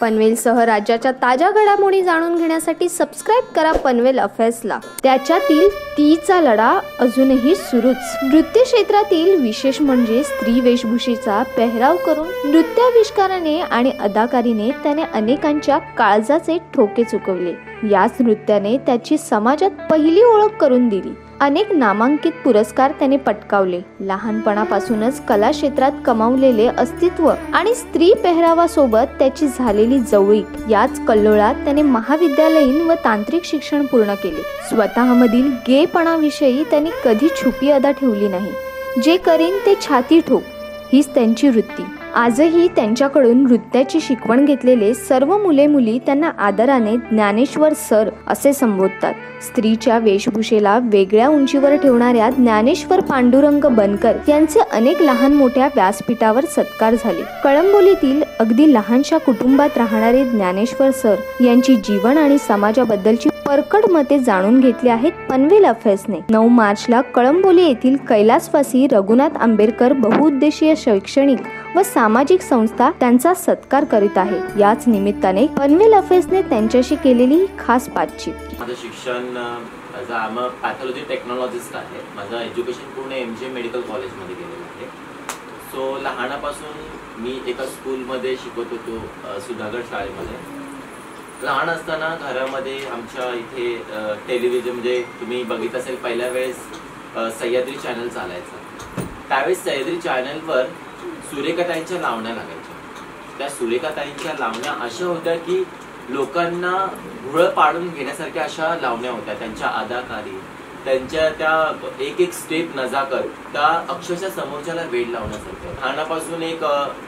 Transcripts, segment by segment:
पनवेलसह राज्याच्या ताज्या घडामोडी जाणून घेण्यासाठी सबस्क्राईब करा पनवेल अफेअर्सला. त्याच्यातील तीचा लढा अजूनही सुरूच. नृत्य क्षेत्रातील विशेष म्हणजे स्त्री वेशभूषेचा पेहराव करून नृत्याविष्काराने आणि अदाकारीने त्याने अनेकांच्या काळजाचे ठोके चुकवले. याच नृत्याने त्याची समाजात पहिली ओळख करून दिली. अनेक नामांकित पुरस्कार त्याने पटकावले. लहानपणापासूनच कला क्षेत्रात कमावलेले अस्तित्व आणि स्त्री पेहरावासोबत त्याची झालेली जवळीक याच कल्लोळात त्याने महाविद्यालयीन व तांत्रिक शिक्षण पूर्ण केले. स्वतःमधील गेपणाविषयी त्यांनी कधी छुपी अदा ठेवली नाही. जे करीन ते छाती ठोक हीच त्यांची वृत्ती. आजही त्यांच्याकडून नृत्याची शिकवण घेतलेले सर्व मुले मुली त्यांना आदराने ज्ञानेश्वर सर असे संबोधतात. स्त्रीच्या वेशभूषेला वेगळ्या उंचीवर ठेवणाऱ्या ज्ञानेश्वर पांडुरंग बनकर यांचे अनेक लहान मोठ्या व्यासपीठावर सत्कार झाले. कळंबोलीतील अगदी लहानशा कुटुंबात राहणारे ज्ञानेश्वर सर यांची जीवन आणि समाजाबद्दलची परकड मते जाणून घेतली आहेत पनवेल अफेर्सने नऊ मार्चला कळंबोली येथील कैलासवासी रघुनाथ आंबेडकर बहुउद्देशीय शैक्षणिक व सामाजिक संस्था त्यांचा सत्कार करीत आहे. याच निमित्ताने पनवेल अफेर्सने त्यांच्याशी केलेली ही खास बातचीत. माझं शिक्षण ॲज पॅथॉलॉजी टेक्नॉलॉजिस्ट आहे. माझं एज्युकेशन पूर्ण एम जी मेडिकल कॉलेजमध्ये गेलेलं आहे. सो लहानापासून मी एका स्कूलमध्ये शिकत होतो सुधागड शाळेमध्ये. लहान असताना घरामध्ये आमच्या इथे टेलिव्हिजन म्हणजे तुम्ही बघित असेल पहिल्या वेळेस सह्याद्री चॅनल चालायचा. त्यावेळेस सह्याद्री चॅनलवर सुरेखाताईंच्या लावण्या लागायच्या. त्या सुरेखाताईंच्या लावण्या अशा होत्या की लोकांना भुळं पाडून घेण्यासारख्या अशा लावण्या होत्या. त्यांच्या अदाकारी त्यांच्या त्या एक एक स्टेप नजाकर त्या अक्षरशः समोरच्याला वेळ लावण्यासारखं लहानापासून एक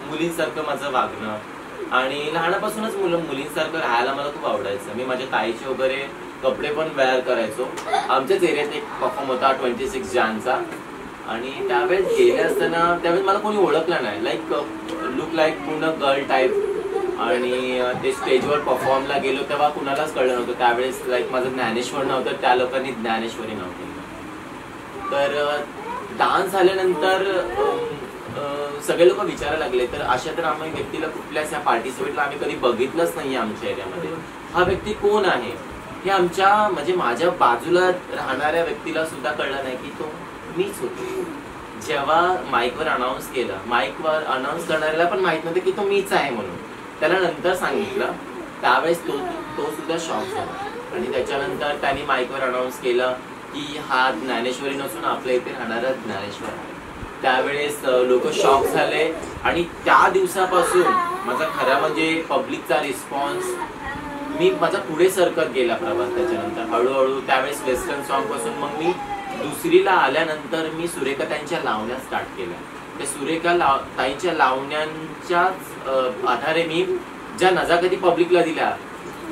मुलींसारखं माझं वागणं आणि लहानापासूनच मुलं मुलींसारखं राहायला मला खूप आवडायचं. मी माझ्या ताईचे वगैरे कपडे पण वेअर करायचो. आमच्याच एरियात एक परफॉर्म होता ट्वेंटी सिक्स जानचा आणि त्यावेळेस गेले असताना त्यावेळेस मला कोणी ओळखलं नाही. लाईक लुक लाईक पूर्ण गर्ल टाईप आणि ते स्टेजवर परफॉर्मला गेलो तेव्हा कुणालाच कळलं नव्हतं. त्यावेळेस लाईक माझं ज्ञानेश्वर नव्हतं. त्या लोकांनी ज्ञानेश्वरी नव्हती तर डान्स झाल्यानंतर सगळे लोक विचारायला लागले तर अशा तर आम्ही व्यक्तीला कुठल्याच या पार्टिसिपेटला आम्ही कधी बघितलंच नाही आमच्या एरियामध्ये. हा. व्यक्ती कोण आहे? हे आमच्या म्हणजे माझ्या बाजूला राहणाऱ्या व्यक्तीला सुद्धा कळलं नाही की तो मीच होतो. जेव्हा माईकवर अनाऊन्स केलं माईकवर अनाऊन्स करणाऱ्याला पण माहीत नव्हतं की तो मीच आहे म्हणून. त्याला नंतर सांगितलं त्यावेळेस तो तो सुद्धा शॉक झाला. आणि त्याच्यानंतर त्यांनी माईकवर अनाऊन्स केलं की हा ज्ञानेश्वरी नसून आपल्या इथे राहणारा ज्ञानेश्वर आहे. त्यावेळेस लोक शॉक झाले. आणि त्या दिवसापासून माझा खरा म्हणजे पब्लिकचा रिस्पॉन्स मी माझा पुढे सरकत गेला प्रवास त्याच्यानंतर हळूहळू त्यावेळेस वेस्टर्न सॉन्गपासून मग मी दुसरीला आल्यानंतर मी सुरेखा त्यांच्या लावण्या स्टार्ट केल्या. त्या सुरेखा लाव ताईच्या लावण्यांच्याच आधारे मी ज्या नजाकती पब्लिकला दिल्या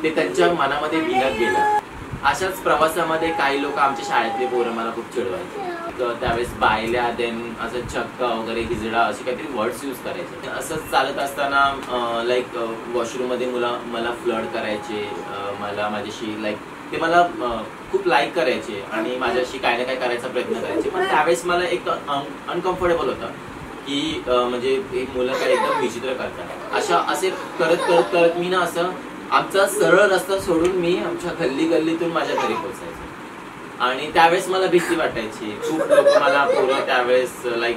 ते त्यांच्या मनामध्ये विनत गेलं अशाच प्रवासामध्ये काही लोक आमच्या शाळेतले पोरं मला खूप चिडवायचे. त्यावेळेस बायल्या देन असं चक्का वगैरे हिजडा असे काहीतरी वर्ड्स यूज करायचे. असंच चालत असताना लाईक वॉशरूममध्ये मुला मला फ्लड करायचे मला माझ्याशी लाईक ते मला खूप लाईक करायचे आणि माझ्याशी काय ना काय करायचा प्रयत्न करायचे. पण त्यावेळेस मला एक अनकम्फर्टेबल होतं की म्हणजे हे मुलं काय एकदम विचित्र करतात. अशा असे करत करत करत मी ना असं आमचा सरळ रस्ता सोडून मी आमच्या गल्ली गल्लीतून माझ्या घरी पोहोचायचो. आणि त्यावेळेस मला भीती वाटायची. खूप लोक मला पोरं त्यावेळेस लाईक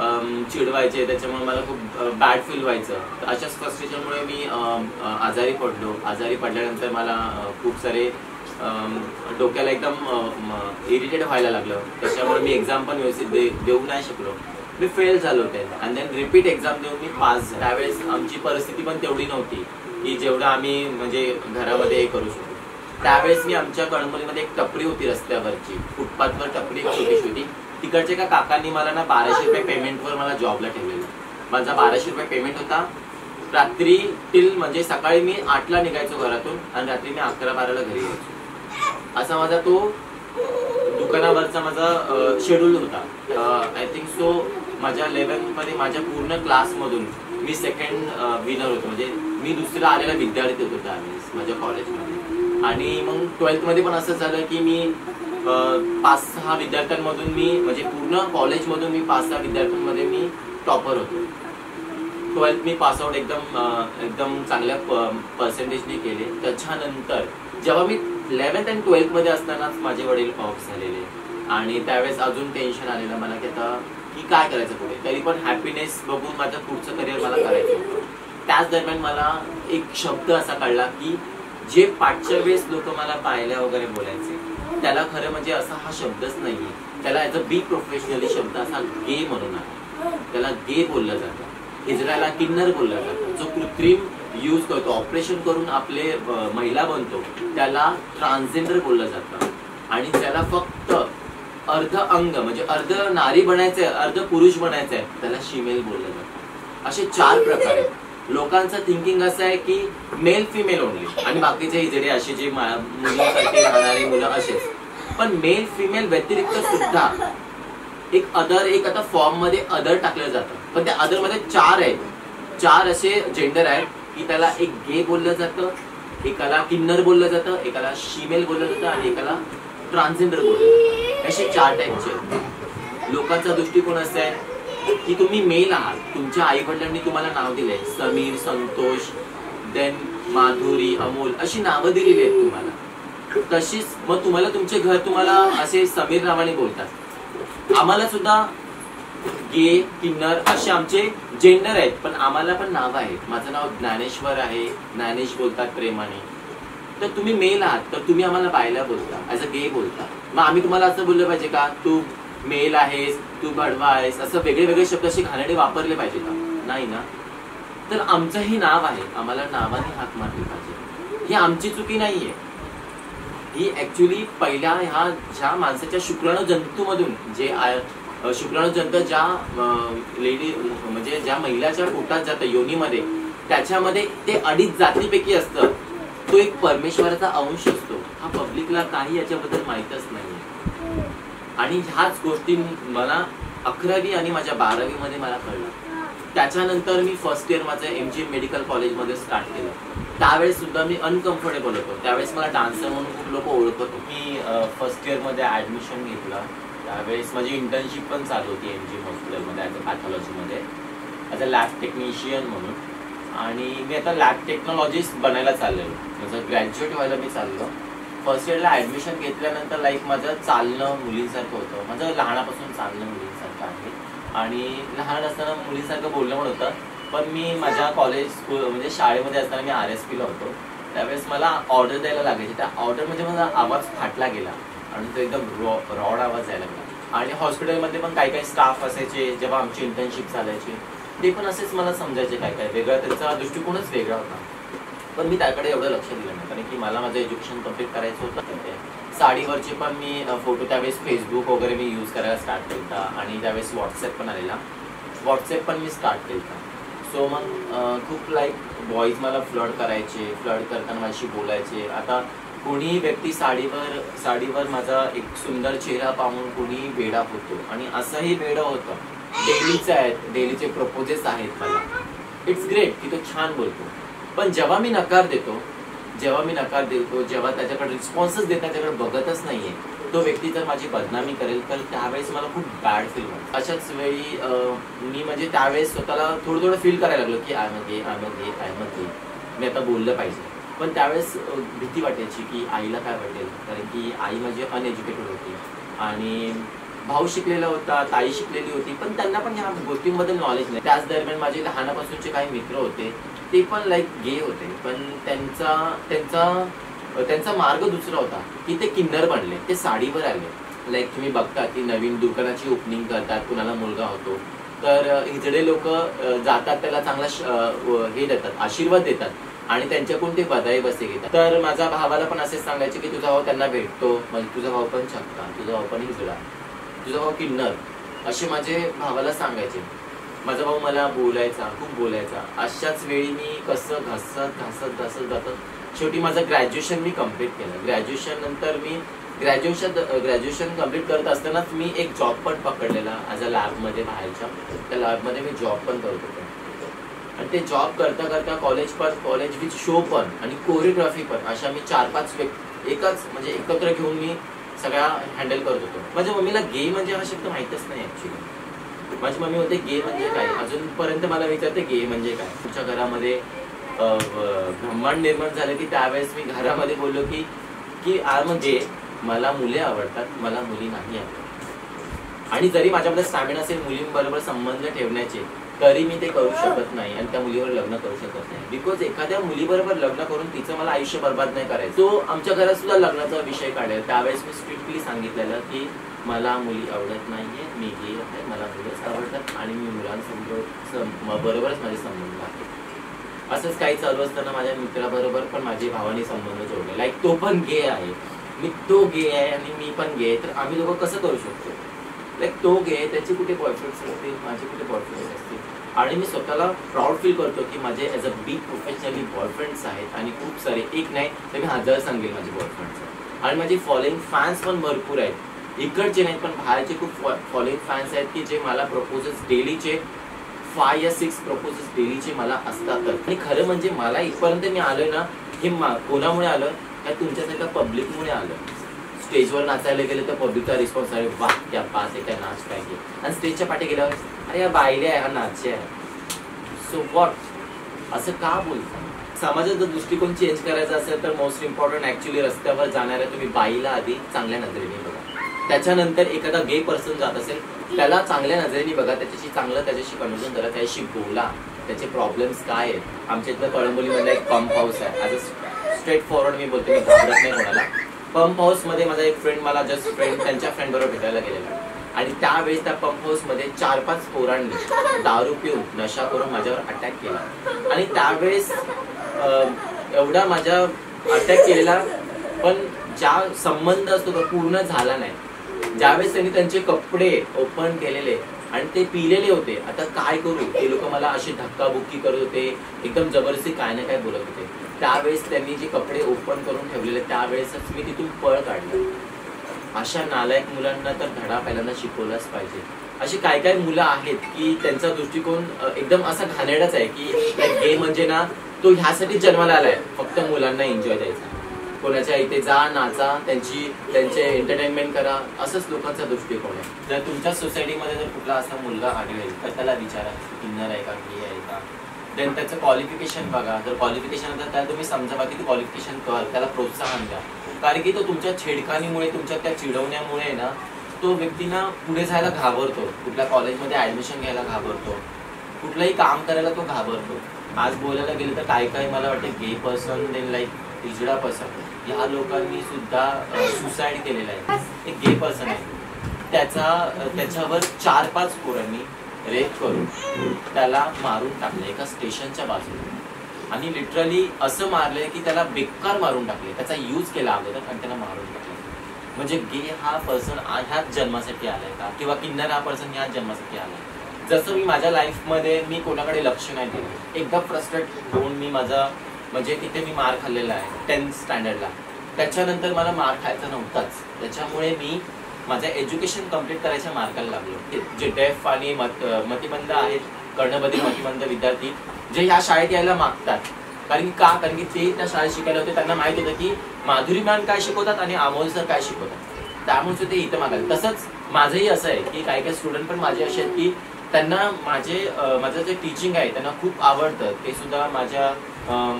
um, चिडवायचे. त्याच्यामुळे मला खूप uh, बॅड फील व्हायचं. तर अशाच फ्रस्ट्रेशनमुळे मी um, uh, आजारी पडलो. आजारी पडल्यानंतर मला uh, खूप सारे um, डोक्याला एकदम इरिटेट व्हायला लागलं. त्याच्यामुळे मी एक्झाम पण व्यवस्थित दे देऊ नाही शकलो. मी फेल झालो ते आणि देन रिपीट एक्झाम देऊन मी पास त्यावेळेस आमची परिस्थिती पण तेवढी नव्हती. की जेवढं आम्ही म्हणजे घरामध्ये हे करू शकतो. त्यावेळेस मी आमच्या कळंबोलीमध्ये एक टपरी होती रस्त्यावरची. फुटपाथवर टपरी एक छोटीशी होती. तिकडचे का काकांनी मला ना बाराशे रुपये पेमेंटवर मला जॉबला ठेवलेलं. माझा बाराशे रुपये पेमेंट होता. रात्री टिल म्हणजे सकाळी मी आठला निघायचो घरातून आणि रात्री मी अकरा बाराला घरी यायचो. असा माझा तो दुकानावरचा माझा शेड्यूल होता. आय थिंक सो माझ्या मध्ये माझ्या पूर्ण क्लासमधून मी सेकंड विनर होतो. म्हणजे मी दुसरा आलेला विद्यार्थी होतो त्यावेळेस माझ्या कॉलेजमध्ये आणि मग ट्वेल्थमध्ये पण असं झालं की मी पाच सहा विद्यार्थ्यांमधून मी म्हणजे पूर्ण कॉलेजमधून मी पाच सहा विद्यार्थ्यांमध्ये मी टॉपर होतो. ट्वेल्थ मी पासआउट एकदम एकदम चांगल्या पर्सेंटेजने केले. त्याच्यानंतर जेव्हा मी इलेव्हन्थ अँड ट्वेल्थमध्ये असतानाच माझे वडील ऑफ झालेले. आणि त्यावेळेस अजून टेन्शन आलेलं मला की आता की काय करायचं पुढे? तरी पण हॅपीनेस बघून माझं पुढचं करिअर मला करायचं होतं. त्याच दरम्यान मला एक शब्द असा कळला की जे पाठच्या वेळेस लोक मला पाहिल्या वगैरे बोलायचे त्याला खरं म्हणजे असा हा शब्दच नाहीये. त्याला ॲज अ बी प्रोफेशनली शब्द असा गे म्हणून आहे. त्याला गे बोललं जातं. इस्रायला किन्नर बोललं जातं. जो कृत्रिम यूज करतो ऑपरेशन करून आपले महिला बनतो त्याला ट्रान्सजेंडर बोललं जातं. आणि त्याला फक्त अर्ध अंग म्हणजे अर्ध नारी बनायचंय अर्ध पुरुष बनायचंय त्याला शिमेल बोललं जातं. असे चार प्रकार आहेत. लोकांचं थिंकिंग असं आहे की मेल फिमेल ओनली आणि बाकीचे इजडे असे जे मा- राहणारे मुलं असेच. पण मेल फिमेल व्यतिरिक्त सुद्धा एक अदर एक आता फॉर्ममध्ये अदर टाकलं जातं. पण त्या अदरमध्ये चार आहेत. चार असे जेंडर आहेत की त्याला एक गे बोललं जातं एकाला किन्नर बोललं जातं एकाला शिमेल बोललं जातं आणि एकाला ट्रान्सजेंडर बोललं जातं. असे चार टाईपचे आहेत. लोकांचा दृष्टिकोन असा आहे की तुम्ही मेल आहात. तुमच्या आई वडिलांनी तुम्हाला नाव दिले समीर संतोष देन माधुरी अमोल अशी नावं दिलेली आहेत तुम्हाला. तशीच मग तुम्हाला तुमचे घर तुम्हाला असे समीर नावाने बोलतात. आम्हाला सुद्धा गे किन्नर असे आमचे जेंडर आहेत. पण आम्हाला पण नाव आहेत. माझं नाव ज्ञानेश्वर आहे. ज्ञानेश बोलतात प्रेमाने. तर तुम्ही मेल आहात. तर तुम्ही आम्हाला बायला बोलता. ऍज अ गे बोलता. मग आम्ही तुम्हाला असं बोललं पाहिजे का? तू मेल आहेस तू भडवा आहेस असं वेगळे वेगळे शब्द असे घालणे वापरले पाहिजे का नाही ना? तर आमचं हे नाव आहे. आम्हाला नावाने हात मारली पाहिजे. ही आमची चुकी नाहीये. ही ऍक्च्युली पहिल्या ह्या ज्या माणसाच्या शुक्राणू जंतूमधून जे आ- शुक्राणू जंतू ज्या लेडी म्हणजे ज्या महिलाच्या पोटात जातं योनीमध्ये त्याच्यामध्ये ते अडीच जातीपैकी असतं. तो एक परमेश्वराचा अंश असतो. हा पब्लिकला काही याच्याबद्दल माहीतच नाही. आणि ह्याच गोष्टी मला अकरावी आणि माझ्या बारावी मध्ये मला कळलं. त्याच्यानंतर मी फर्स्ट इयर माझं एम जी मेडिकल कॉलेजमध्ये स्टार्ट केलं. त्यावेळेस सुद्धा मी अनकम्फर्टेबल होतो. त्यावेळेस मला डान्सर म्हणून खूप लोक ओळखत होतो. मी फर्स्ट इयरमध्ये ॲडमिशन घेतलं. त्यावेळेस माझी इंटर्नशिप पण चालू होती एम जी हॉस्पिटलमध्ये ॲज अ पॅथॉलॉजीमध्ये ॲज अ लॅब टेक्निशियन म्हणून. आणि मी आता लॅब टेक्नॉलॉजिस्ट बनायला चाललेलो. माझं ग्रॅज्युएट व्हायला मी चाललो. फर्स्ट इयरला ऍडमिशन घेतल्यानंतर लाईक माझं चालणं मुलींसारखं होतं. माझं लहानापासून चालणं मुलींसारखं आहे. आणि लहान असताना मुलींसारखं बोलणं पण होतं. पण मी माझ्या कॉलेज स्कूल म्हणजे शाळेमध्ये असताना मी आर एस पीला होतो. त्यावेळेस मला ऑर्डर द्यायला लागायची. त्या ऑर्डर म्हणजे माझा आवाज फाटला गेला. आणि तो एकदम रॉ रॉड आवाज यायला लागला. आणि हॉस्पिटलमध्ये पण काही काही स्टाफ असायचे जेव्हा आमची इंटर्नशिप चालायची. ते पण असेच मला समजायचे काय काय वेगळा त्यांचा दृष्टिकोनच वेगळा होता. पण मी त्याकडे एवढं लक्ष दिलं नाही. कारण की मला माझं एज्युकेशन कंप्लीट करायचं होतं. तिथे साडीवरचे पण मी फोटो त्यावेळेस फेसबुक वगैरे मी यूज करायला स्टार्ट केला आणि त्यावेळेस व्हॉट्सअप पण आलेला. व्हॉट्सअप पण मी स्टार्ट केला सो मग खूप लाईक बॉईज मला फ्लड करायचे. फ्लड करताना माझ्याशी बोलायचे. आता कोणी व्यक्ती साडीवर साडीवर माझा एक सुंदर चेहरा पाहून कोणी वेडा होतो. आणि असंही वेडं होतं. डेलीचे आहेत. डेलीचे प्रपोजेस आहेत मला. इट्स ग्रेट की तो छान बोलतो. पण जेव्हा मी नकार देतो जेव्हा मी नकार देतो जेव्हा त्याच्याकडे रिस्पॉन्सच देत त्याच्याकडे बघतच नाहीये तो व्यक्ती जर माझी बदनामी करेल तर त्यावेळेस मला खूप बॅड फील होतं. अशाच वेळी मी म्हणजे त्यावेळेस स्वतःला थोडं थोडं फील करायला लागलो की आयमध्ये आयमध्ये आयमध्ये मी आता बोललं पाहिजे. पण त्यावेळेस भीती वाटायची की आईला काय वाटेल? कारण की आई माझी अनएज्युकेटेड होती आणि भाऊ शिकलेला होता ताई शिकलेली होती पण त्यांना पण ह्या गोष्टींबद्दल नॉलेज नाही. त्याच दरम्यान माझे लहानापासूनचे काही मित्र होते ते पण लाईक गे होते. पण त्यांचा त्यांचा त्यांचा मार्ग दुसरा होता. की ते किन्नर बनले. ते साडीवर आले. लाईक तुम्ही बघता की नवीन दुकानाची ओपनिंग करतात. कुणाला मुलगा होतो. तर हिजडे लोक जातात. त्याला चांगला हे देतात. आशीर्वाद देतात. आणि त्यांच्याकडून ते बधाई बसे घेतात. तर माझ्या भावाला पण असेच सांगायचे की तुझा भाऊ त्यांना भेटतो. म्हणजे तुझा भाऊ पण छक्का तुझा भाऊ पण हिजडा. तुझा भाऊ किन्नर असे माझे भावाला सांगायचे. माझा भाऊ मला बोलायचा खूप बोलायचा. अशाच वेळी मी कसं घासत घासत घासत घासत शेवटी माझं ग्रॅज्युएशन मी कंप्लीट केलं. ग्रॅज्युएशन नंतर मी ग्रॅज्युएशन ग्रॅज्युएशन कंप्लीट करत असतानाच मी एक जॉब पण पकडलेला ॲज अ लॅबमध्ये बाहेरच्या. त्या लॅबमध्ये मी जॉब पण करत होतो. आणि ते जॉब करता करता कॉलेज पण कॉलेज विथ शो पण आणि कोरिओग्राफी पण अशा मी चार पाच व्यक्ती एकच म्हणजे एकत्र घेऊन मी सगळ्या हँडल करत होतो. माझ्या मम्मीला गे म्हणजे हा शब्द माहीतच नाही ॲक्च्युली माझी मम्मी होते गे म्हणजे काय? अजूनपर्यंत मला विचारते गे म्हणजे काय? तुमच्या घरामध्ये ब्रह्मांड निर्माण झालं की त्यावेळेस मी घरामध्ये बोललो की की आर म्हणजे मला मुले आवडतात मला मुली नाही आवडतात आणि जरी माझ्यामध्ये स्टॅमिना असेल मुलींबरोबर संबंध ठेवण्याचे तरी मी ते करू शकत नाही आणि त्या मुलीवर लग्न करू शकत नाही. बिकॉज एखाद्या मुलीबरोबर लग्न करून तिचं मला आयुष्य बर्बाद नाही करायचं. तो आमच्या घरात सुद्धा लग्नाचा विषय काढेल. त्यावेळेस मी स्ट्रिक्टली सांगितलेलं की मला मुली आवडत नाहीये मी गे आहे मला मुलंच आवडतात आणि मी मुलांसमोर बरोबरच माझे संबंध आहे असंच काही चालू असताना माझ्या मित्राबरोबर पण माझे भावानी संबंध जोडले. लाईक तो पण गे आहे. मी तो गे आहे आणि मी पण गे तर आम्ही लोक कसं करू शकतो? लाईक तो गे त्याचे कुठे बॉयफ्रेंड्स असतील? माझे कुठे बॉयफ्रेंड्स असतील? आणि मी स्वतःला प्राऊड फील करतो की माझे as a big professionally boyfriends आहेत आणि खूप सारे एक नाही तर मी हजार सांगेल माझे बॉयफ्रेंड्स आणि माझे फॉलोईंग फॅन्स पण भरपूर आहेत. इकडचे नाही पण बाहेरचे खूप फॉलोईंग फॅन्स आहेत की जे मला प्रपोजल्स डेलीचे फाय या सिक्स प्रपोजल्स डेलीचे मला असतात आणि खरं म्हणजे मला इथपर्यंत मी आलोय ना हे मा- कोणामुळे आलं? का तुमच्यासारख्या पब्लिकमुळे आलं. स्टेजवर नाचायला गेलं तर पब्लिकचा रिस्पॉन्स आहे वा त्या पास आहे काय नाच काय आणि स्टेजच्या पाठी गेल्यावर अरे या बायले आहे हा नाचे आहे सो वॉट असं का बोलतात समाजाचा दृष्टिकोन चेंज करायचा असेल तर मोस्ट इम्पॉर्टंट ऍक्च्युली रस्त्यावर जाणाऱ्या तुम्ही बाईला आधी चांगल्या नजरेने बघा. त्याच्यानंतर एखादा गे पर्सन जात असेल त्याला चांगल्या नजरेने बघा त्याच्याशी चांगलं त्याच्याशी कन्व्हर्जन करा त्याच्याशी बोला त्याचे प्रॉब्लेम्स काय आहेत? आमच्या इथलं कळंबोलीमधला एक पंप हाऊस आहे. ॲज अ स्ट्रेट फॉरवर्ड मी बोलतो मी घाबरत नाही कोणाला. पंप हाऊसमध्ये माझा एक फ्रेंड मला जस्ट फ्रेंड त्यांच्या फ्रेंडबरोबर भेटायला गेलेला. आणि त्यावेळेस त्या पंप हाऊसमध्ये चार पाच पोरांनी दारू पिऊन नशा करून माझ्यावर अटॅक केला. आणि त्यावेळेस एवढा माझ्या अटॅक केलेला पण ज्या संबंध असतो तो पूर्ण झाला नाही. ज्यावेळेस त्यांनी त्यांचे कपडे ओपन केलेले आणि ते पिलेले होते आता काय करू? ते लोक मला अशी धक्काबुक्की करत होते एकदम जबरदस्ती काय ना काय बोलत होते. त्यावेळेस त्यांनी जे कपडे ओपन करून ठेवलेले त्यावेळेसच मी तिथून पळ काढलं. अशा नालायक मुलांना तर धडा पहिल्यांदा शिकवलाच पाहिजे. अशी काय काय मुलं आहेत की त्यांचा दृष्टिकोन एकदम असा घाणेरडाच आहे की गे म्हणजे ना तो ह्यासाठी जन्माला आलाय. फक्त मुलांना एन्जॉय द्यायचा. कोणाच्या इथे जा नाचा त्यांची त्यांचे एंटरटेनमेंट करा असंच लोकांचा दृष्टिकोन आहे. जर तुमच्या सोसायटीमध्ये जर कुठला असा मुलगा आढळेल तर त्याला विचारा किन्नर आहे का की आहे का? देन त्याचं क्वालिफिकेशन बघा. जर क्वालिफिकेशन असेल त्याला तुम्ही समजा बाकी क्वालिफिकेशन कर त्याला प्रोत्साहन द्या. कारण की तो तुमच्या छेडखानीमुळे तुमच्या त्या चिडवण्यामुळे ना तो व्यक्तींना पुढे जायला घाबरतो. कुठल्या कॉलेजमध्ये ऍडमिशन घ्यायला घाबरतो. कुठलंही काम करायला तो घाबरतो. आज बोलायला गेलं तर काय काय मला वाटतं गे पर्सन देन लाईक हिजडा पर्सन या लोकांनी सुद्धा सुसाईड केलेलं आहे. एक गे पर्सन आहे. त्याचा त्याच्यावर चार पाच पोरांनी रेप करून त्याला मारून टाकले एका स्टेशनच्या बाजूला. आणि लिटरली असं मारलंय की त्याला बेकार मारून टाकले त्याचा यूज केला अगोदर आणि त्याला मारून टाकले म्हणजे गे हा पर्सन ह्याच जन्मासाठी आलाय का? किंवा किन्नर हा पर्सन ह्याच जन्मासाठी आलाय? जसं मी माझ्या लाईफमध्ये मी कोणाकडे लक्ष नाही दिलं एकदा फ्रस्ट्रेट होऊन मी माझा म्हणजे तिथे मी मार खाल्लेला आहे टेन्थ स्टँडर्डला त्याच्यानंतर मला मार खायचा नव्हताच. त्याच्यामुळे मी माझं एज्युकेशन कंप्लीट करायच्या मार्गाला लागलो. जे डेफ आणि मत मतिमंद आहेत कर्णबधिर मतिमंद विद्यार्थी जे ह्या शाळेत यायला मागतात. कारण की का? कारण की ते त्या शाळेत शिकायला होते त्यांना माहीत होतं की माधुरी मॅम काय शिकवतात आणि अमोल सर काय शिकवतात. त्यामुळे ते इथं मागायला तसंच माझंही असं आहे की काही काही स्टुडंट पण माझे असे आहेत की त्यांना माझे माझं जे टीचिंग आहे त्यांना खूप आवडतं. ते सुद्धा माझ्या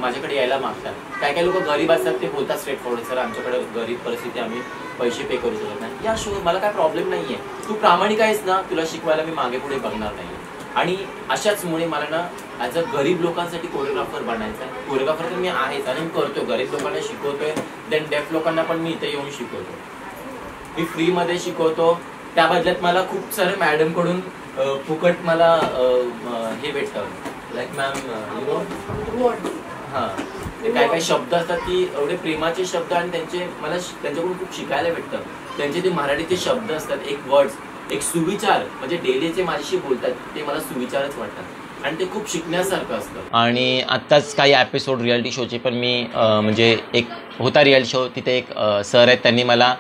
माझ्याकडे यायला मागतात. काय काय लोक गरीब असतात ते बोलतात स्ट्रेट फॉरवर्ड सर आमच्याकडे गरीब परिस्थिती आम्ही पैसे पे करू शकत नाही. या शो मला काय प्रॉब्लेम नाही आहे तू प्रामाणिक आहेस ना तुला शिकवायला मी मागे पुढे बघणार नाही आणि अशाचमुळे मला ना ॲज अ गरीब लोकांसाठी कोरिओग्राफर बनायचं आहे. कोरिओग्राफर तर मी आहेच आणि मी करतो गरीब लोकांना शिकवतोय. देन डेफ लोकांना पण मी इथे येऊन शिकवतो मी फ्रीमध्ये शिकवतो. त्या बदल्यात मला खूप सारे मॅडमकडून फुकट मला हे भेटतं. लाईक मॅम यु नो हा. ते काय काय शब्द असतात की एवढे प्रेमाचे शब्द आणि त्यांचे मला त्यांच्याकडून खूप शिकायला भेटतं. त्यांचे ते मराठीचे शब्द असतात एक वर्ड्स एक सुविचार म्हणजे डेलीचे माझ्याशी बोलतात ते मला सुविचारच वाटतात. आणि ते खूप शिकण्यासारखं असतं. आणि आत्ताच काही एपिसोड रियालिटी शोचे पण मी म्हणजे एक होता रियालिटी शो तिथे एक सर आहेत त्यांनी मला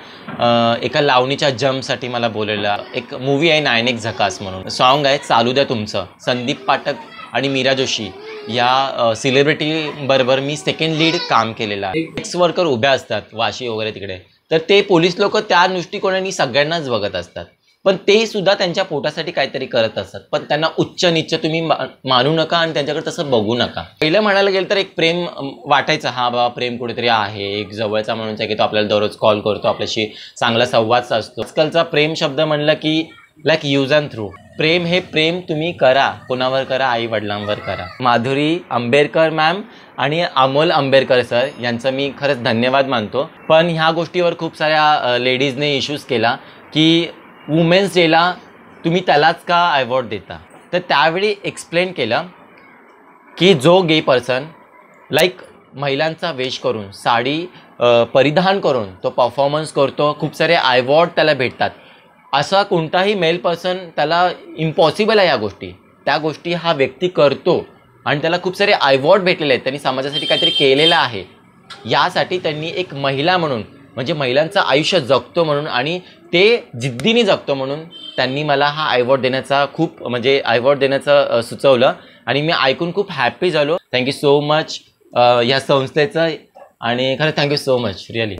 एका लावणीच्या जम्पसाठी मला बोललेला एक मूवी आहे नायनेक झकास म्हणून. सॉन्ग आहे चालू द्या तुमचं. संदीप पाठक आणि मीरा जोशी या सेलिब्रिटी बरोबर मी सेकंड लीड काम केलेलं आहे. एक्स वर्कर उभ्या असतात वाशी वगैरे तिकडे. तर ते पोलीस लोक त्या दृष्टिकोनाने सगळ्यांनाच बघत असतात. पण ते सुद्धा त्यांच्या पोटासाठी काहीतरी करत असतात पण त्यांना उच्च निच्च तुम्ही मा- मानू नका आणि त्यांच्याकडे तसं बघू नका. पहिलं म्हणायला गेलं तर एक प्रेम वाटायचं हा बाबा प्रेम कुठेतरी आहे. एक जवळचा माणूस आहे की तो आपल्याला दररोज कॉल करतो आपल्याशी चांगला संवाद साधतो. आजकालचा प्रेम शब्द म्हणलं की लाईक यूज अँड थ्रू प्रेम हे प्रेम तुम्ही करा. कोणावर करा? आई वडिलांवर करा. माधुरी आंबेडकर मॅम आणि अमोल आंबेडकर सर यांचं मी खरंच धन्यवाद मानतो. पण ह्या गोष्टीवर खूप साऱ्या लेडीजने इश्यूज केला की वुमेन्स डेला तुम्ही त्यालाच का अवॉर्ड देता? तर त्यावेळी एक्सप्लेन केलं की जो गे पर्सन लाईक महिलांचा वेश करून साडी परिधान करून तो परफॉर्मन्स करतो खूप सारे अवॉर्ड त्याला भेटतात. असा कोणताही मेल पर्सन त्याला इम्पॉसिबल आहे या गोष्टी. त्या गोष्टी हा व्यक्ती करतो आणि त्याला खूप सारे अवॉर्ड भेटलेले आहेत. त्यांनी समाजासाठी काहीतरी केलेलं आहे. यासाठी त्यांनी एक महिला म्हणून म्हणजे महिलांचं आयुष्य जगतो म्हणून आणि ते जिद्दीने जगतो म्हणून त्यांनी मला हा अवॉर्ड देण्याचा खूप म्हणजे अवॉर्ड देण्याचं सुचवलं. आणि मी ऐकून खूप हॅपी झालो. थँक्यू सो मच या संस्थेचं. आणि खरं थँक्यू सो मच रिअली